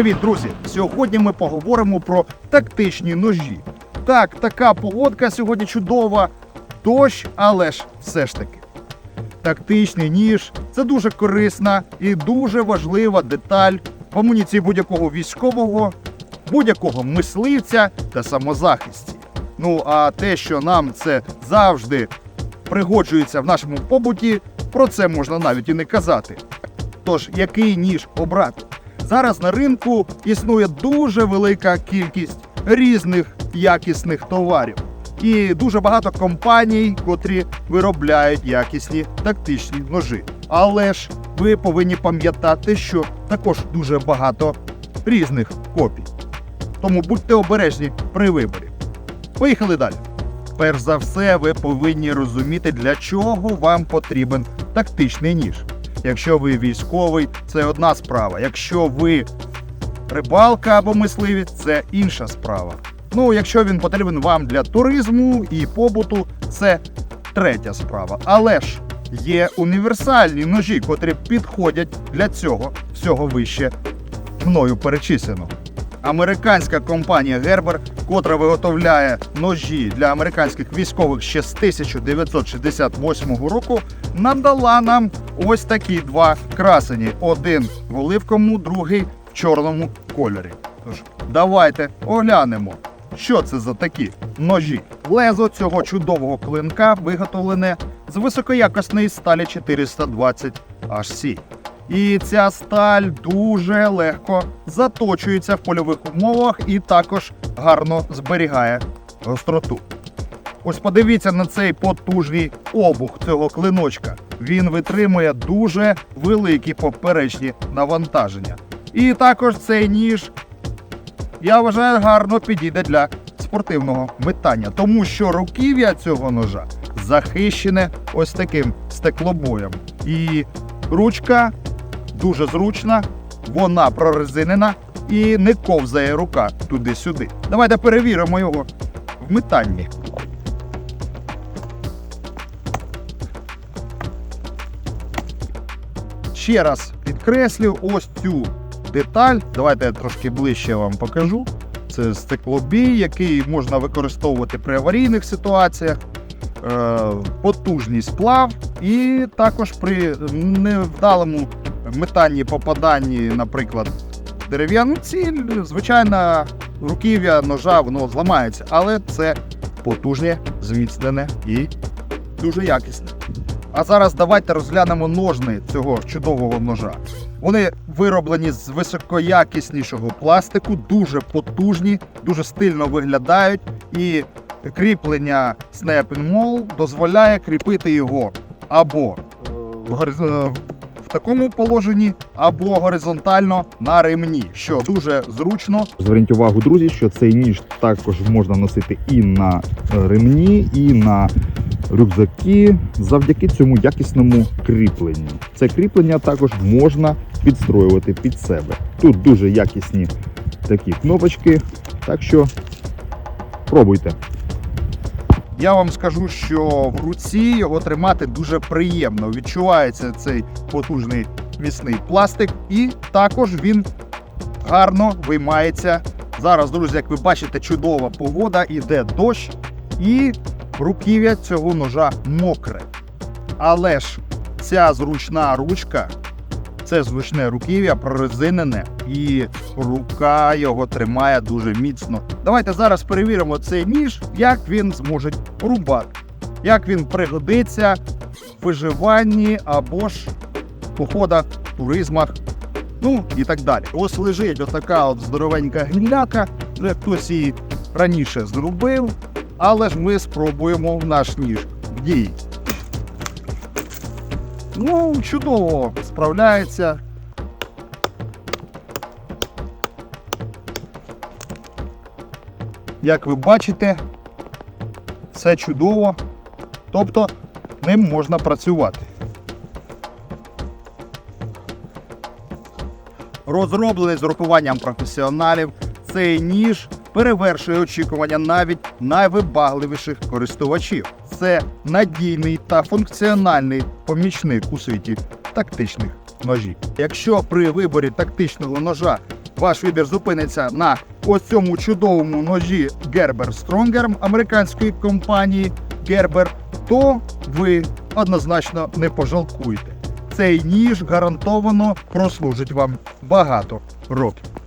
Привіт, друзі! Сьогодні ми поговоримо про тактичні ножі. Так, така погодка сьогодні чудова, дощ, але ж все ж таки. Тактичний ніж це дуже корисна і дуже важлива деталь в амуніції будь-якого військового, будь-якого мисливця та самозахисті. Ну а те, що нам це завжди пригоджується в нашому побуті, про це можна навіть і не казати. Тож, який ніж обрати? Зараз на ринку існує дуже велика кількість різних якісних товарів. І дуже багато компаній, котрі виробляють якісні тактичні ножі. Але ж ви повинні пам'ятати, що також дуже багато різних копій. Тому будьте обережні при виборі. Поїхали далі. Перш за все, ви повинні розуміти, для чого вам потрібен тактичний ніж. Якщо ви військовий, це одна справа. Якщо ви рибалка або мисливець, це інша справа. Ну, якщо він потрібен вам для туризму і побуту, це третя справа. Але ж є універсальні ножі, котрі підходять для цього всього вище мною перечислено. Американська компанія Gerber, котра виготовляє ножі для американських військових ще з 1968 року, надала нам ось такі два красені: один в оливковому, другий в чорному кольорі. Тож давайте оглянемо, що це за такі ножі. Лезо цього чудового клинка виготовлене з високоякісної сталі 420 HC. І ця сталь дуже легко заточується в польових умовах і також гарно зберігає гостроту. Ось подивіться на цей потужний обух цього клиночка. Він витримує дуже великі поперечні навантаження. І також цей ніж, я вважаю, гарно підійде для спортивного метання, тому що руків'я цього ножа захищене ось таким стеклобоєм. І ручка дуже зручна, вона прорезинена і не ковзає рука туди-сюди. Давайте перевіримо його в метанні. Ще раз підкреслю ось цю деталь. Давайте я трошки ближче вам покажу. Це стеклобій, який можна використовувати при аварійних ситуаціях, е, потужний сплав, і також при невдалому метанні попаданні, наприклад, дерев'яну ціль, звичайно, руків'я ножа воно зламається, але це потужне, зміцнене і дуже якісне. А зараз давайте розглянемо ножни цього чудового ножа. Вони вироблені з високоякіснішого пластику, дуже потужні, дуже стильно виглядають, і кріплення Snap Mall дозволяє кріпити його або такому положенні, або горизонтально на ремні, що дуже зручно Зверніть увагу, друзі, що цей ніж також можна носити і на е, ремні, і на рюкзаки завдяки цьому якісному кріпленню. Це кріплення також можна підстроювати під себе. Тут дуже якісні такі кнопочки, так що пробуйте. Я вам скажу, що в руці його тримати дуже приємно. Відчувається цей потужний міцний пластик, і також він гарно виймається. Зараз, друзі, як ви бачите, чудова погода, іде дощ, і руків'я цього ножа мокре. Але ж ця зручна ручка, це зручне руків'я прорезинене, і рука його тримає дуже міцно. Давайте зараз перевіримо цей ніж, як він зможе рубати, як він пригодиться в виживанні або ж походах, туризмах, ну і так далі. Ось лежить отака от здоровенька гілляка, вже хтось її раніше зробив, але ж ми спробуємо в наш ніж в дії. Ну, чудово справляється. Як ви бачите, все чудово. Тобто ним можна працювати. Розроблений з урахуванням професіоналів, цей ніж перевершує очікування навіть найвибагливіших користувачів. Це надійний та функціональний помічник у світі тактичних ножів. Якщо при виборі тактичного ножа ваш вибір зупиниться на ось цьому чудовому ножі Gerber Stronger американської компанії Gerber, то ви однозначно не пожалкуєте. Цей ніж гарантовано прослужить вам багато років.